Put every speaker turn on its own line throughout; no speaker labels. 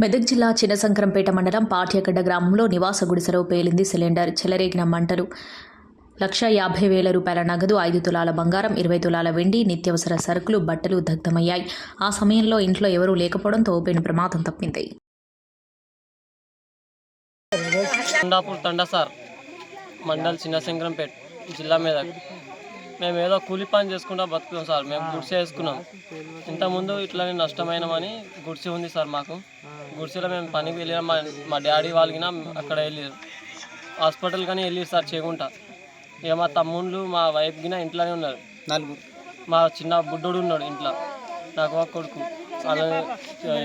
మెదక్ జిల్లా చిన్నశంకరంపేట మండలం పాట్యగడ్డ గ్రామంలో నివాస గుడిసెలో పేలింది సిలిండర్ చెలరేగిన మంటలు. లక్ష యాభై వేల రూపాయల నగదు ఐదు తులాల బంగారం ఇరవై తులాల వెండి నిత్యవసర సరుకులు బట్టలు దగ్ధమయ్యాయి. ఆ సమయంలో ఇంట్లో ఎవరూ లేకపోవడంతో ఓపెన్ ప్రమాదం తప్పింది.
తండా సార్ మండల్ చిన్నశంకరంపేట జిల్లా మీద మేము ఏదో కూలి పని చేసుకుంటా బతుకుతాం సార్. మేము గుడిసె వేసుకున్నాం. ఇంతకుముందు ఇట్లానే నష్టమైనమని గుడిసె ఉంది సార్ మాకు. గుడిసెలో మేము పనికి వెళ్ళినాం. మా మా డాడీ వాళ్ళకినా అక్కడ వెళ్ళారు హాస్పిటల్ కానీ వెళ్ళారు సార్ చేయకుండా ఇక మా తమ్ముళ్ళు మా వైఫ్ గిన ఇంట్లోనే ఉన్నారు.
నలుగురు.
మా చిన్న బుడ్డోడు ఉన్నాడు ఇంట్లో. నాకు ఒక కొడుకు. వాళ్ళ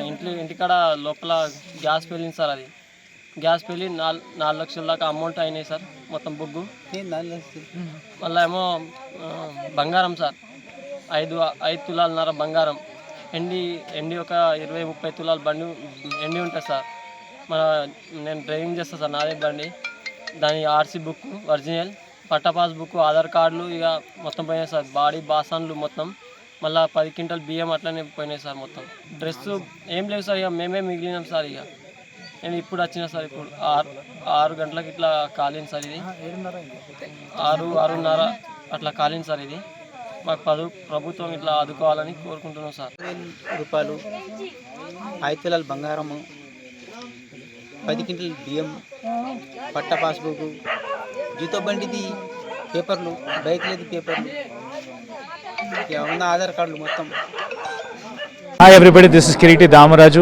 ఇంట్లో ఇంటికాడ లోపల గ్యాస్ పెళ్ళింది సార్ అది. గ్యాస్ పెళ్ళి నాలుగు నాలుగు లక్షల దాకా అమౌంట్ అయినాయి సార్ మొత్తం బుగ్గు? మళ్ళీ ఏమో బంగారం సార్ ఐదు ఐదు తులాలన్నర బంగారం. ఎండి ఎండి ఒక ఇరవై ముప్పై తులాల బండి ఎండి ఉంటుంది సార్ మన నేను డ్రైవింగ్ చేస్తాను సార్ నాదే బండి. దాని ఆర్సీ బుక్ ఒరిజినల్ పట్టా పాస్ బుక్ ఆధార్ కార్డులు ఇక మొత్తం పోయినాయి సార్ బాడీ బాసన్లు మొత్తం. మళ్ళీ పది క్వింటల్ బియ్యం అట్లనే పోయినాయి సార్ మొత్తం. డ్రెస్ ఏం లేవు సార్ ఇక మేమే మిగిలినాం సార్ ఇక. నేను ఇప్పుడు వచ్చిన సార్ ఇప్పుడు ఆరు ఆరు గంటలకు ఇట్లా కాలింది సార్ ఇది. ఆరు ఆరున్నర అట్లా కాలింది సార్ ఇది. మాకు పదు ప్రభుత్వం ఇట్లా ఆదుకోవాలని కోరుకుంటున్నాం సార్.
వేలు రూపాయలు ఐదు తులాల బంగారము పది క్వింటల్ బియ్యం పట్ట పాస్బుక్ జీతో బండిది పేపర్లు బైక్ లేదు పేపర్లు ఉన్న ఆధార్ కార్డులు మొత్తం.
Hi everybody, this is Kiriti Damaraju.